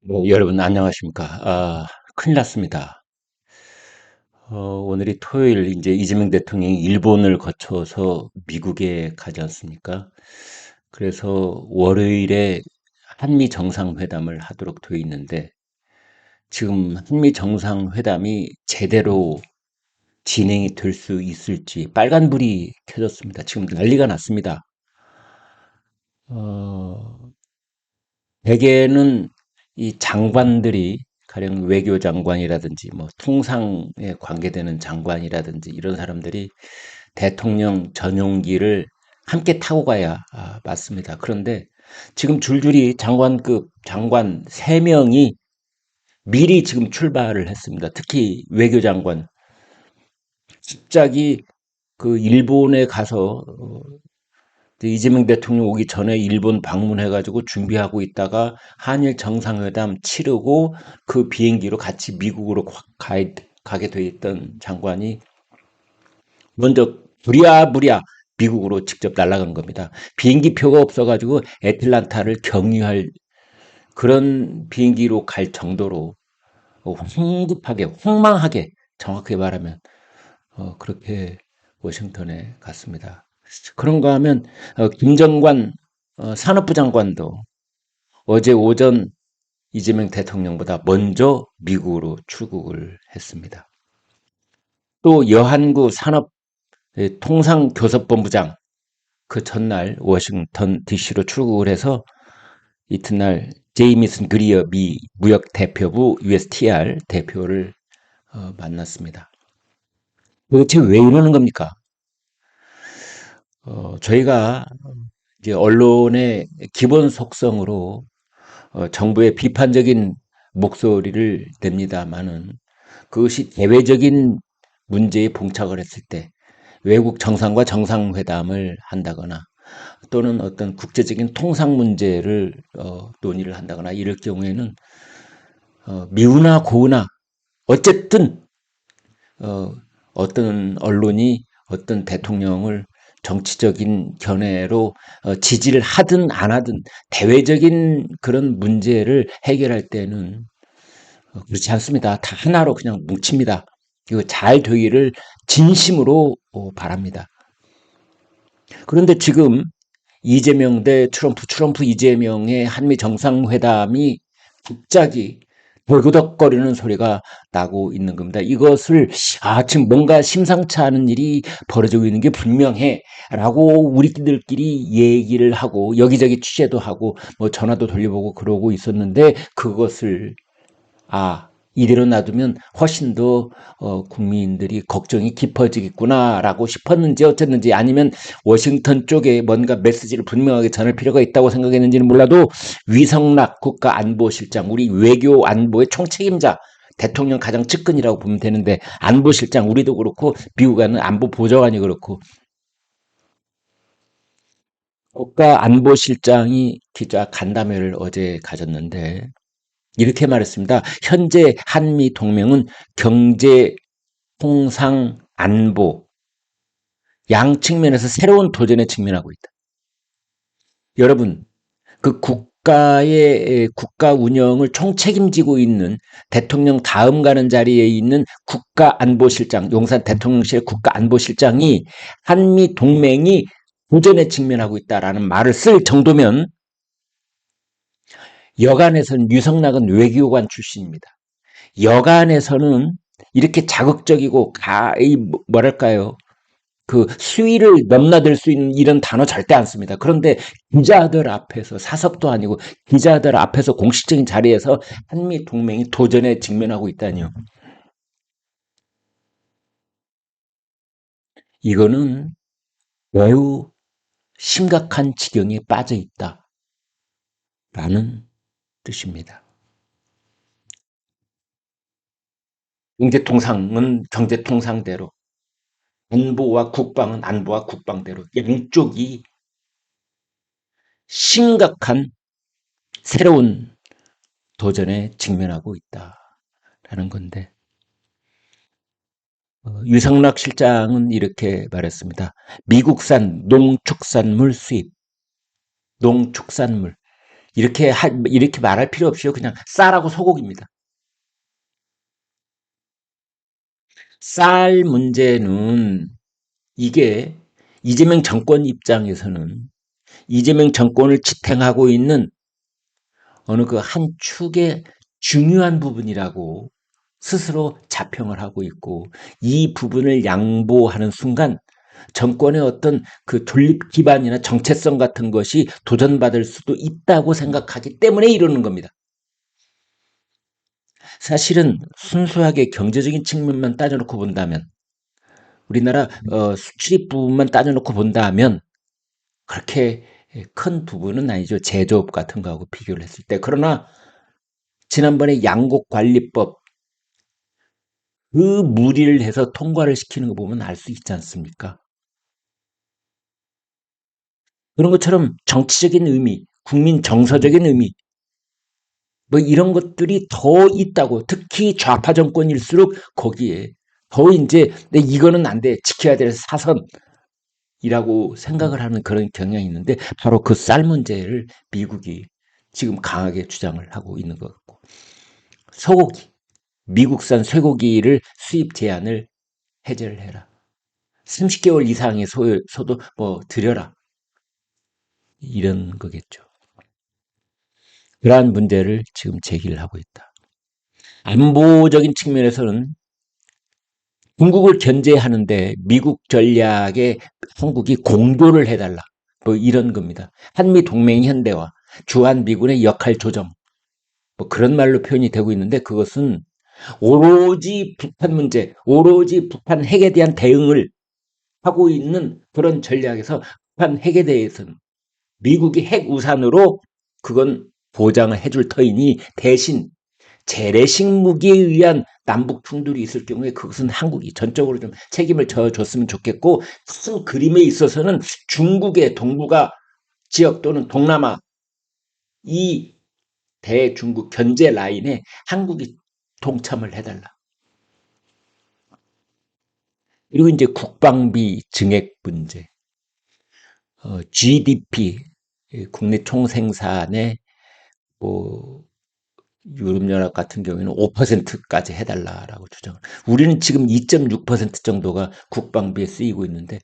네, 여러분 안녕하십니까? 아, 큰일 났습니다. 어, 오늘이 토요일 이제 이재명 대통령이 일본을 거쳐서 미국에 가지 않습니까? 그래서 월요일에 한미 정상회담을 하도록 되어 있는데 지금 한미 정상회담이 제대로 진행이 될 수 있을지 빨간불이 켜졌습니다. 지금 난리가 났습니다. 어, 대개는 이 장관들이 가령 외교 장관이라든지 뭐 통상에 관계되는 장관이라든지 이런 사람들이 대통령 전용기를 함께 타고 가야 아, 맞습니다. 그런데 지금 줄줄이 장관급 장관 3명이 미리 지금 출발을 했습니다. 특히 외교 장관. 갑자기 그 일본에 가서 어, 이재명 대통령 오기 전에 일본 방문해가지고 준비하고 있다가 한일 정상회담 치르고 그 비행기로 같이 미국으로 가, 가게 돼 있던 장관이 먼저 부랴부랴 미국으로 직접 날아간 겁니다. 비행기 표가 없어가지고 애틀란타를 경유할 그런 비행기로 갈 정도로 황급하게, 황망하게 정확하게 말하면 어, 그렇게 워싱턴에 갔습니다. 그런가 하면 어, 김정관 어, 산업부 장관도 어제 오전 이재명 대통령보다 먼저 미국으로 출국을 했습니다. 또 여한구 산업 예, 통상교섭본부장 그 전날 워싱턴 DC로 출국을 해서 이튿날 제이미슨 그리어 미 무역대표부 USTR 대표를 어, 만났습니다. 도대체 왜 이러는 겁니까? 어, 저희가 이제 언론의 기본 속성으로 어, 정부의 비판적인 목소리를 냅니다만은 그것이 대외적인 문제에 봉착을 했을 때 외국 정상과 정상회담을 한다거나 또는 어떤 국제적인 통상 문제를 어, 논의를 한다거나 이럴 경우에는 어, 미우나 고우나 어쨌든 어, 어떤 언론이 어떤 대통령을 정치적인 견해로 어, 지지를 하든 안 하든 대외적인 그런 문제를 해결할 때는 어, 그렇지 않습니다. 다 하나로 그냥 뭉칩니다. 이거 잘 되기를 진심으로 어, 바랍니다. 그런데 지금 이재명 대 트럼프, 트럼프 이재명의 한미 정상회담이 갑자기 벌그덕거리는 소리가 나고 있는 겁니다. 이것을 아 지금 뭔가 심상치 않은 일이 벌어지고 있는 게 분명해라고 우리들끼리 얘기를 하고 여기저기 취재도 하고 뭐 전화도 돌려보고 그러고 있었는데 그것을 아 이대로 놔두면 훨씬 더 어, 국민들이 걱정이 깊어지겠구나라고 싶었는지 어쨌는지 아니면 워싱턴 쪽에 뭔가 메시지를 분명하게 전할 필요가 있다고 생각했는지는 몰라도 위성락 국가안보실장 우리 외교 안보의 총책임자 대통령 가장 측근이라고 보면 되는데 안보실장 우리도 그렇고 미국에는 안보 보좌관이 그렇고. 국가안보실장이 기자 간담회를 어제 가졌는데 이렇게 말했습니다. 현재 한미 동맹은 경제, 통상, 안보 양 측면에서 새로운 도전에 직면하고 있다. 여러분, 그 국가의 국가 운영을 총책임지고 있는 대통령 다음 가는 자리에 있는 국가 안보실장, 용산 대통령실 국가 안보실장이 한미 동맹이 도전에 직면하고 있다라는 말을 쓸 정도면 여간에서는 유성락은 외교관 출신입니다. 여간에서는 이렇게 자극적이고 가, 이 뭐랄까요? 그 수위를 넘나들 수 있는 이런 단어 절대 안 씁니다. 그런데 기자들 앞에서 사석도 아니고 기자들 앞에서 공식적인 자리에서 한미 동맹이 도전에 직면하고 있다니요. 이거는 매우 심각한 지경에 빠져 있다 라는 뜻입니다. 경제통상은 경제통상대로, 안보와 국방은 안보와 국방대로 양쪽이 심각한 새로운 도전에 직면하고 있다라는 건데 어, 유성락 실장은 이렇게 말했습니다. 미국산 농축산물 수입, 농축산물 이렇게 하, 이렇게 말할 필요 없이요. 그냥 쌀하고 소고기입니다. 쌀 문제는 이게 이재명 정권 입장에서는 이재명 정권을 지탱하고 있는 어느 그 한 축의 중요한 부분이라고 스스로 자평을 하고 있고 이 부분을 양보하는 순간 정권의 어떤 그 존립 기반이나 정체성 같은 것이 도전받을 수도 있다고 생각하기 때문에 이러는 겁니다. 사실은 순수하게 경제적인 측면만 따져놓고 본다면 우리나라 어, 수출입 부분만 따져놓고 본다면 그렇게 큰 부분은 아니죠. 제조업 같은 거하고 비교를 했을 때. 그러나 지난번에 양곡관리법 그 무리를 해서 통과를 시키는 거 보면 알 수 있지 않습니까? 그런 것처럼 정치적인 의미, 국민 정서적인 의미, 뭐 이런 것들이 더 있다고 특히 좌파 정권일수록 거기에 더 이제 내 이거는 안 돼, 지켜야 될 사선이라고 생각을 하는 그런 경향이 있는데 바로 그 쌀 문제를 미국이 지금 강하게 주장을 하고 있는 것 같고 소고기, 미국산 쇠고기를 수입 제한을 해제를 해라. 30개월 이상의 소, 소도 뭐 들여라. 이런 거겠죠. 그러한 문제를 지금 제기를 하고 있다. 안보적인 측면에서는 중국을 견제하는데 미국 전략에 한국이 공조를 해달라. 뭐 이런 겁니다. 한미 동맹 현대화, 주한 미군의 역할 조정, 뭐 그런 말로 표현이 되고 있는데 그것은 오로지 북한 문제, 오로지 북한 핵에 대한 대응을 하고 있는 그런 전략에서 북한 핵에 대해서는 미국이 핵 우산으로 그건 보장을 해줄 터이니 대신 재래식 무기에 의한 남북 충돌이 있을 경우에 그것은 한국이 전적으로 좀 책임을 져줬으면 좋겠고 큰 그림에 있어서는 중국의 동북아 지역 또는 동남아 이 대중국 견제 라인에 한국이 동참을 해달라. 그리고 이제 국방비 증액 문제, 어, GDP 국내 총생산의 뭐 유럽연합 같은 경우에는 5%까지 해달라라고 주장을. 우리는 지금 2.6% 정도가 국방비에 쓰이고 있는데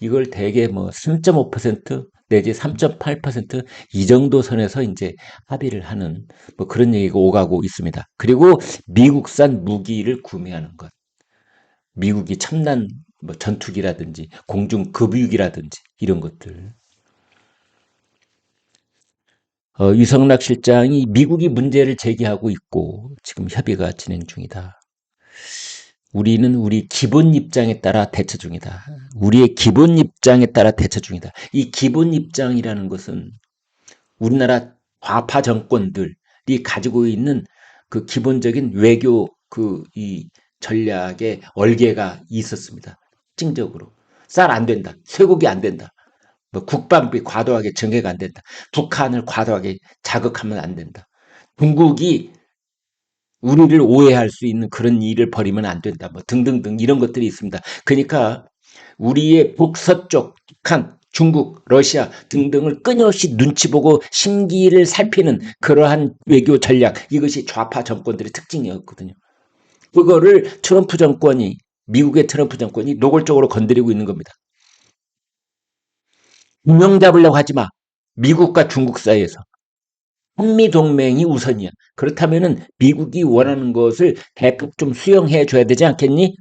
이걸 대개 뭐 3.5% 내지 3.8%이 정도 선에서 이제 합의를 하는 뭐 그런 얘기가 오가고 있습니다. 그리고 미국산 무기를 구매하는 것. 미국이 첨단 뭐 전투기라든지 공중 급유기라든지 이런 것들. 어, 유성락 실장이 미국이 문제를 제기하고 있고 지금 협의가 진행 중이다. 우리는 우리 기본 입장에 따라 대처 중이다. 우리의 기본 입장에 따라 대처 중이다. 이 기본 입장이라는 것은 우리나라 좌파 정권들이 가지고 있는 그 기본적인 외교 그 이 전략의 얼개가 있었습니다. 특징적으로 쌀 안 된다. 쇠고기 안 된다. 뭐 국방비 과도하게 증액 안 된다. 북한을 과도하게 자극하면 안 된다. 중국이 우리를 오해할 수 있는 그런 일을 벌이면 안 된다. 뭐 등등등 이런 것들이 있습니다. 그러니까 우리의 북서쪽 북한, 중국, 러시아 등등을 끊임없이 눈치 보고 심기를 살피는 그러한 외교 전략 이것이 좌파 정권들의 특징이었거든요. 그거를 트럼프 정권이 미국의 트럼프 정권이 노골적으로 건드리고 있는 겁니다. 운명 잡으려고 하지 마. 미국과 중국 사이에서. 한미 동맹이 우선이야. 그렇다면은 미국이 원하는 것을 대폭 좀 수용해 줘야 되지 않겠니?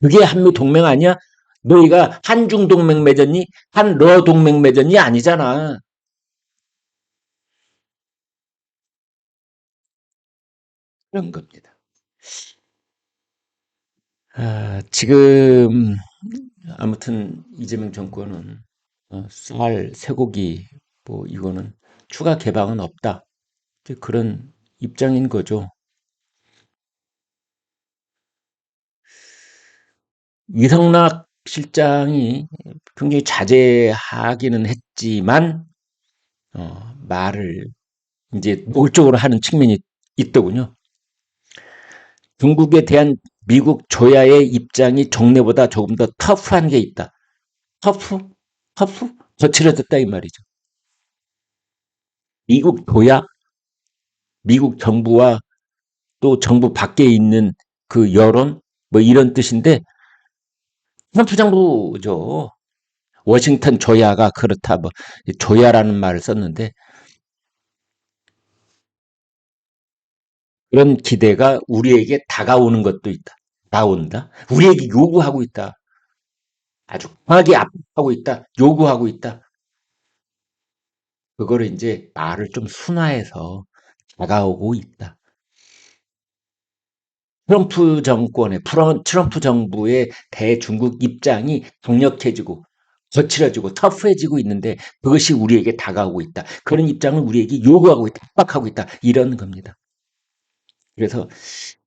그게 한미 동맹 아니야? 너희가 한중 동맹 맺었니? 한러 동맹 맺었니? 아니잖아. 그런 겁니다. 아, 지금 아무튼 이재명 정권은 어, 쌀, 쇠고기 뭐 이거는 추가 개방은 없다. 그런 입장인 거죠. 이성락 실장이 굉장히 자제하기는 했지만 어, 말을 이제 노골적으로 하는 측면이 있더군요. 중국에 대한 미국 조야의 입장이 정례보다 조금 더 터프한 게 있다. 터프? 터프? 거칠어졌다 이 말이죠. 미국 도약, 미국 정부와 또 정부 밖에 있는 그 여론 뭐 이런 뜻인데 트럼프 정부죠. 워싱턴 조야가 그렇다 뭐 조야라는 말을 썼는데 그런 기대가 우리에게 다가오는 것도 있다. 다온다. 우리에게 요구하고 있다. 아주 강하게 압박하고 있다. 요구하고 있다. 그거를 이제 말을 좀 순화해서 다가오고 있다. 트럼프 정권의 트럼프 정부의 대중국 입장이 강력해지고 거칠어지고 터프해지고 있는데 그것이 우리에게 다가오고 있다. 그런 입장을 우리에게 요구하고 있다. 압박하고 있다. 이런 겁니다. 그래서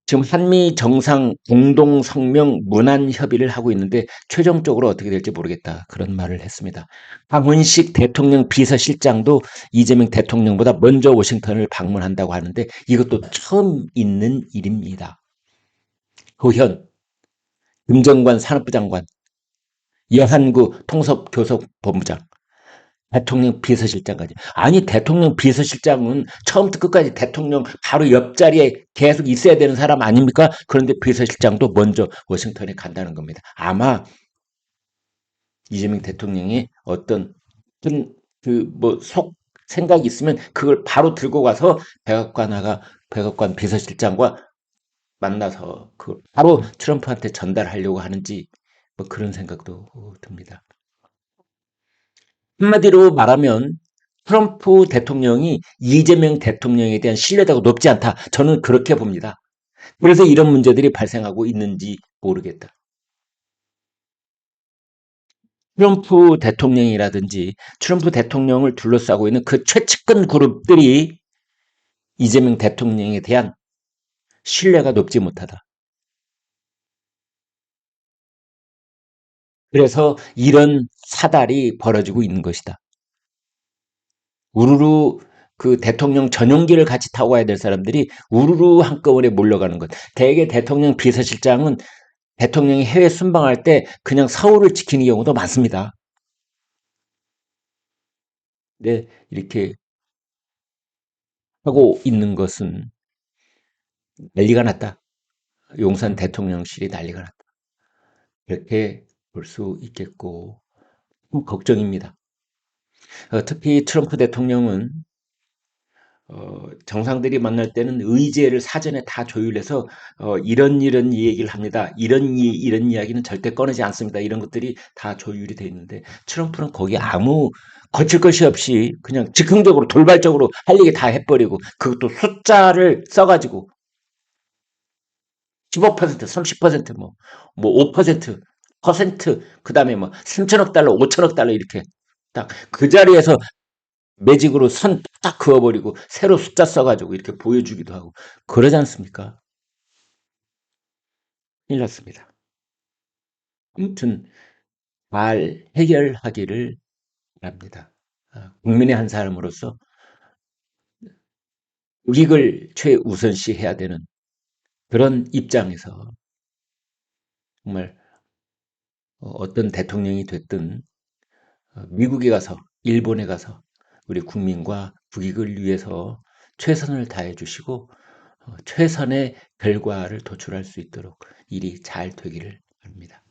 지금 한미 정상 공동 성명 문안 협의를 하고 있는데 최종적으로 어떻게 될지 모르겠다. 그런 말을 했습니다. 황훈식 대통령 비서실장도 이재명 대통령보다 먼저 워싱턴을 방문한다고 하는데 이것도 처음 있는 일입니다. 호현, 금정관 산업부 장관, 여한구 통섭교섭본부장, 대통령 비서실장까지. 아니 대통령 비서실장은 처음부터 끝까지 대통령 바로 옆자리에 계속 있어야 되는 사람 아닙니까? 그런데 비서실장도 먼저 워싱턴에 간다는 겁니다. 아마 이재명 대통령이 어떤 그뭐속 생각이 있으면 그걸 바로 들고 가서 백악관하가 백악관 비서실장과 만나서 그 바로 트럼프한테 전달하려고 하는지 뭐 그런 생각도 듭니다. 한마디로 말하면 트럼프 대통령이 이재명 대통령에 대한 신뢰도가 높지 않다. 저는 그렇게 봅니다. 그래서 이런 문제들이 발생하고 있는지 모르겠다. 트럼프 대통령이라든지 트럼프 대통령을 둘러싸고 있는 그 최측근 그룹들이 이재명 대통령에 대한 신뢰가 높지 못하다. 그래서 이런 사달이 벌어지고 있는 것이다. 우르르 그 대통령 전용기를 같이 타고 가야 될 사람들이 우르르 한꺼번에 몰려가는 것. 대개 대통령 비서실장은 대통령이 해외 순방할 때 그냥 서울을 지키는 경우도 많습니다. 네, 이렇게 하고 있는 것은 난리가 났다. 용산 대통령실이 난리가 났다. 이렇게 볼 수 있겠고 걱정입니다. 어, 특히 트럼프 대통령은 어, 정상들이 만날 때는 의제를 사전에 다 조율해서 어, 이런 이런 얘기를 합니다. 이런 이, 이런 이야기는 절대 꺼내지 않습니다. 이런 것들이 다 조율이 돼 있는데 트럼프는 거기 아무 거칠 것이 없이 그냥 즉흥적으로 돌발적으로 할 얘기 다 해버리고 그것도 숫자를 써가지고 15% 30%뭐 뭐5% 퍼센트 그 다음에 뭐 3천억 달러 5천억 달러 이렇게 딱 그 자리에서 매직으로 선 딱 그어버리고 새로 숫자 써가지고 이렇게 보여주기도 하고 그러지 않습니까? 큰일 났습니다. 아무튼 잘 해결하기를 바랍니다. 아, 국민의 한 사람으로서 이익을 최우선시 해야 되는 그런 입장에서 정말 어떤 대통령이 됐든 어, 미국에 가서 일본에 가서 우리 국민과 국익을 위해서 최선을 다해 주시고 어, 최선의 결과를 도출할 수 있도록 일이 잘 되기를 바랍니다.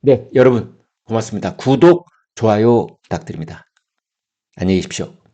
네, 여러분 고맙습니다. 구독, 좋아요 부탁드립니다. 안녕히 계십시오.